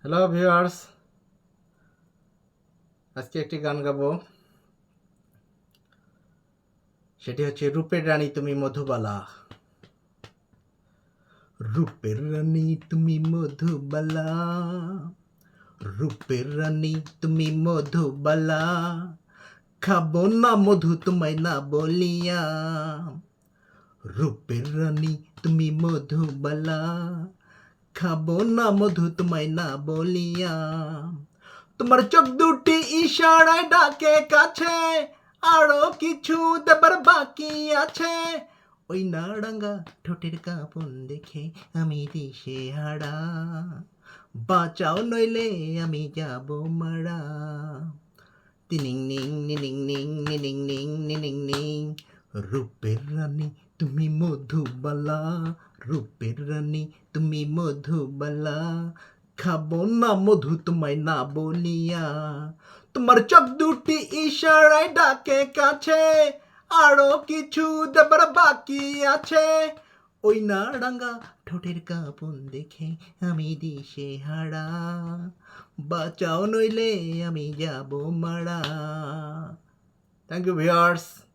Hello viewers আজকে একটি গান গাবো। সেটি হচ্ছে, রূপের রানী তুমি মধুবালা। রূপের রানী তুমি মধুবালা। রূপের রানী তুমি মধুবালা। খাব না মধু তোমায় না বলিয়া। রূপের রানী তুমি মধুবালা। খাব না মধু তোমায় না বলিয়া। তোমার চোখ দুটি ইশারায় ডাকে কাছে, আরও কিছু দেবার বাকি আছে। ওই নাড়াঙ্গা ঠোঁটের কাপন দেখে আমি দিশে হারা। বাঁচাও নইলে আমি যাব মারা। তিনিং নিং, নিনিং নিং নিনিং নিং নিনিং, নিং। রূপের রানী, তুমি মধুবালা। রূপের রানী, তুমি মধুবালা। খাব না মধু, তোমায় না বলিয়া। তোমার চোখ দুটি ইশারায় ডাকে কাছে, আরও কিছু দেবার বাকি আছে। ওই না ডাঙ্গা ঠোঁটের কাপন দেখে আমি দিশে হারা বাঁচাও নইলে আমি যাব মারা। Thank you viewers